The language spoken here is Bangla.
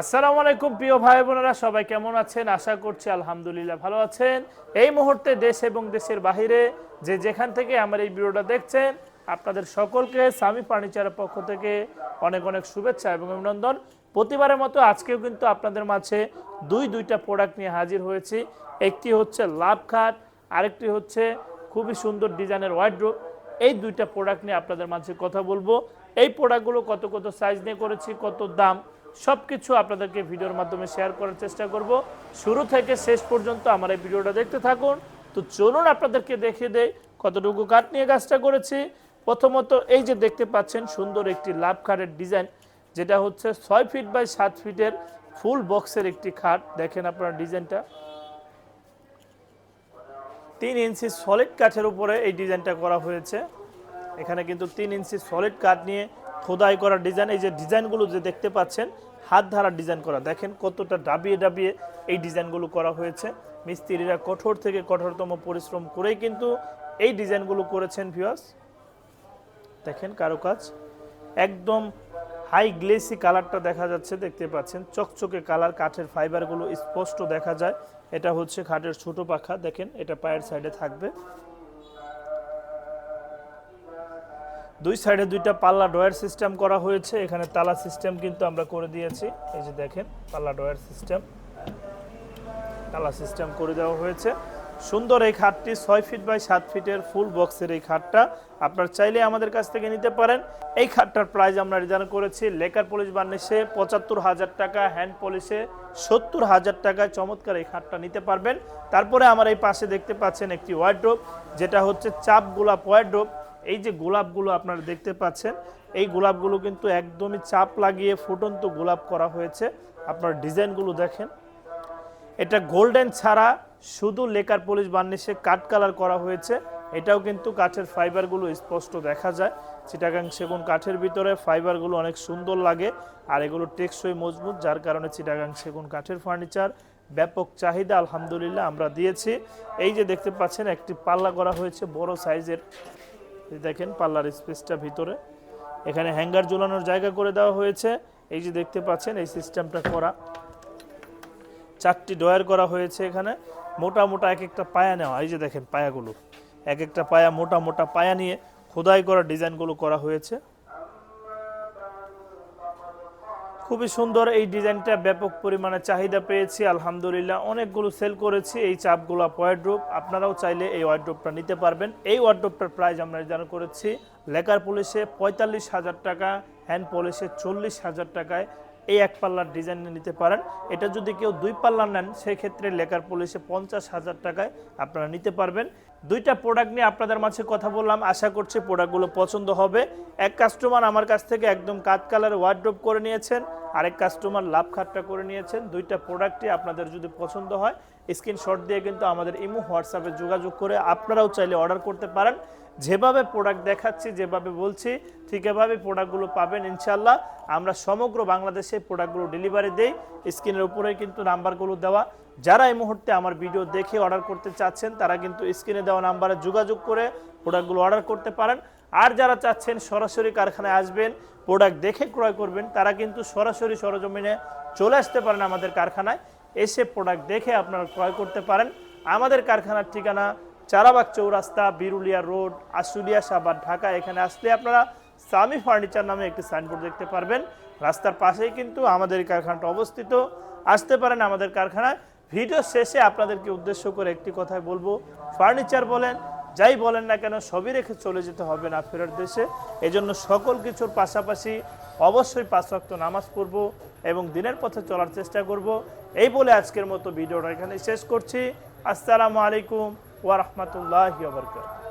আসসালামু আলাইকুম, প্রিয় ভাই বোনেরা, সবাই কেমন আছেন? আশা করছি আলহামদুলিল্লাহ ভালো আছেন। এই মুহূর্তে দেশ এবং দেশের বাহিরে যে যেখান থেকে আমার এই ভিডিওটা দেখছেন, আপনাদের সকলকে সামি ফার্নিচারের পক্ষ থেকে অনেক অনেক শুভেচ্ছা এবং অভিনন্দন। প্রতিবারের মতো আজকেও কিন্তু আপনাদের মাঝে দুই দুইটা প্রোডাক্ট নিয়ে হাজির হয়েছি। একটি হচ্ছে লাভ খাট, আরেকটি হচ্ছে খুবই সুন্দর ডিজাইনের ওয়াইড্রোপ এই দুইটা প্রোডাক্ট নিয়ে আপনাদের মাঝে কথা বলব। এই প্রোডাক্টগুলো কত কত সাইজ নিয়ে করেছি, কত দাম সব কিছু আপনাদেরকে ভিডিওর মাধ্যমে শেয়ার করার চেষ্টা করব। শুরু থেকে শেষ পর্যন্ত আমার এই ভিডিওটা দেখতে থাকুন। তো চলুন আপনাদেরকে দেখিয়ে দেয় কতটুকু কাঠ নিয়ে কাজটা করেছি। প্রথমত এই যে দেখতে পাচ্ছেন সুন্দর একটি লাভ খাটের ডিজাইন, যেটা হচ্ছে ছয় ফিট বাই সাত ফিটের ফুল বক্সের একটি খাট। দেখেন আপনার ডিজাইনটা। তিন ইঞ্চি সলিড কাঠের উপরে এই ডিজাইনটা করা হয়েছে। এখানে কিন্তু তিন ইঞ্চি সলিড কাঠ নিয়ে খোদাই করা ডিজাইন এই যে ডিজাইনগুলো যে দেখতে পাচ্ছেন, হাত ধারা ডিজাইন করা, দেখেন কতটা ডাবিয়ে ডাবিয়ে এই ডিজাইনগুলো করা হয়েছে। মিস্ত্রিরা কঠোর থেকে কঠোরতম পরিশ্রম করেই কিন্তু এই ডিজাইনগুলো করেছেন ভিউয়ার্স দেখেন কারুকাজ। একদম হাই গ্লেসি কালারটা দেখা যাচ্ছে, দেখতে পাচ্ছেন। চকচকে কালার কাঠের ফাইবারগুলো স্পষ্ট দেখা যায়। এটা হচ্ছে খাটের ছোট পাখা, দেখেন, এটা পায়ের সাইডে থাকবে। দুই সাইডে দুইটা পাল্লা ডয়ার সিস্টেম করা হয়েছে। এখানে তালা সিস্টেম কিন্তু আমরা করে দিয়েছি। এই যে দেখেন, পাল্লা ডয়ার সিস্টেম। তালা সিস্টেম করে দেওয়া হয়েছে। সুন্দর এই খাটটি, ছয় ফিট বাই সাত ফিটের ফুল বক্সের এই খাটটা। আপনার চাইলে আমাদের কাছ থেকে নিতে পারেন। এই খাটটার প্রাইস আমরা রিজার্ভ করেছি লেকার পলিশ বার্নিশে পঁচাত্তর হাজার টাকা, হ্যান্ড পলিশে সত্তর হাজার টাকায় চমৎকার এই খাটটা নিতে পারবেন। তারপরে আমার এই পাশে দেখতে পাচ্ছেন একটি ওয়ার্ড্রোপ যেটা হচ্ছে চাপ গোলাপ ওয়ার্ড্রোপ এই যে গোলাপগুলো আপনারা দেখতে পাচ্ছেন, এই গোলাপগুলো কিন্তু একদমই চাপ লাগিয়ে ফুটন্ত গোলাপ করা হয়েছে। আপনার ডিজাইনগুলো দেখেন। এটা গোল্ডেন ছাড়া শুধু লেকার পলিশ বার্নিশে কাঠ কালার করা হয়েছে। এটাও কিন্তু কাঠের ফাইবারগুলো স্পষ্ট দেখা যায়। চিটাগাং সেগুন কাঠের ভিতরে ফাইবারগুলো অনেক সুন্দর লাগে আর এগুলো টেকসই মজবুত, যার কারণে চিটাগাং সেগুন কাঠের ফার্নিচার ব্যাপক চাহিদা আলহামদুলিল্লাহ আমরা দিয়েছি। এই যে দেখতে পাচ্ছেন, একটি পাল্লা করা হয়েছে বড় সাইজের। দেখেন পাল্লার স্পেসটা ভিতরে। এখানে হ্যাঙ্গার ঝুলানোর জায়গা করে দেওয়া হয়েছে। এই যে দেখতে পাচ্ছেন, এই সিস্টেমটা করা। চারটি ডয়ার করা হয়েছে এখানে। মোটা মোটা এক একটা পায়া নেওয়া। এই যে দেখেন পায়াগুলো। এক একটা পায়া মোটা মোটা পায়া নিয়ে খোদাই করা ডিজাইনগুলো করা হয়েছে। খুবই সুন্দর এই ডিজাইনটা ব্যাপক পরিমাণে চাহিদা পেয়েছি, আলহামদুলিল্লাহ। অনেকগুলো সেল করেছি, এই চাপগুলো ওয়ার্ড্রোপ আপনারাও চাইলে এই ওয়ার্ড্রোপটা নিতে পারবেন। এই ওয়ার্ড্রোপটার প্রাইস আমরা জানা করেছি লেকার পলিশে পঁয়তাল্লিশ হাজার টাকা হ্যান্ড পলিশে চল্লিশ হাজার টাকায়। এই এক পাল্লার ডিজাইন নিতে পারেন। এটা যদি কেউ দুই পাল্লা নেন, সেক্ষেত্রে লেখার পলিশে পঞ্চাশ হাজার টাকায় আপনারা নিতে পারবেন। দুইটা প্রোডাক্ট নিয়ে আপনাদের মাঝে কথা বললাম। আশা করছি প্রোডাক্টগুলো পছন্দ হবে। এক কাস্টমার আমার কাছ থেকে একদম কাত কালার ওয়ার্ড্রোপ করে নিয়েছেন। আরেক কাস্টমার লাভ খাটটা করে নিয়েছেন। দুইটা প্রোডাক্টই আপনাদের যদি পছন্দ হয় স্ক্রিনশট দিয়ে কিন্তু আমাদের ইমো, হোয়াটসঅ্যাপে যোগাযোগ করে আপনারাও চাইলে অর্ডার করতে পারেন। যেভাবে প্রোডাক্ট দেখাচ্ছি, যেভাবে বলছি, ঠিক এভাবে প্রোডাক্টগুলো পাবেন ইনশাল্লাহ আমরা সমগ্র বাংলাদেশে প্রোডাক্টগুলো ডেলিভারি দেই। স্ক্রিনের উপরে কিন্তু নাম্বারগুলো দেওয়া। যারা এই মুহূর্তে আমার ভিডিও দেখে অর্ডার করতে চাচ্ছেন, তারা কিন্তু স্ক্রিনে দেওয়া নাম্বারে যোগাযোগ করে প্রোডাক্টগুলো অর্ডার করতে পারেন। আর যারা চাচ্ছেন সরাসরি কারখানায় আসবেন প্রোডাক্ট দেখে ক্রয় করবেন, তারা কিন্তু সরাসরি সরজমিনে চলে আসতে পারেন আমাদের কারখানায়। এসে প্রোডাক্ট দেখে আপনারা ক্রয় করতে পারেন। আমাদের কারখানার ঠিকানা চারাবাগ চৌরাস্তা, বিরুলিয়া রোড, আশুলিয়া সাবার ঢাকা। এখানে আসলে আপনারা সামি ফার্নিচার নামে একটি সাইনবোর্ড দেখতে পারবেন। রাস্তার পাশেই কিন্তু আমাদের কারখানাটা অবস্থিত। আসতে পারেন আমাদের কারখানায়। ভিডিও শেষে আপনাদেরকে উদ্দেশ্য করে একটি কথাই বলব। ফার্নিচার বলেন যাই বলেন না কেন সবই রেখে চলে যেতে হবে না ফেরার দেশে। এজন্য সকল কিছুর পাশাপাশি অবশ্যই পাঁচ ওয়াক্ত নামাজ পড়ব এবং দিনের পথে চলার চেষ্টা করব। এই বলে আজকের মতো ভিডিওটা এখানে শেষ করছি। আসসালামু আলাইকুম ওয়া রাহমাতুল্লাহি ওয়া বারাকাতুহু।